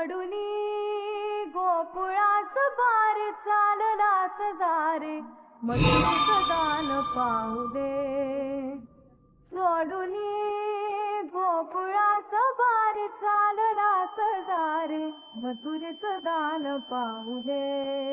सोडुनी गोकुळास बार चाललास दारे. मधुरच दान पाहू दे. सोडून गोकुळास बार चाललास दारे. मथुरेच दान पाहू दे.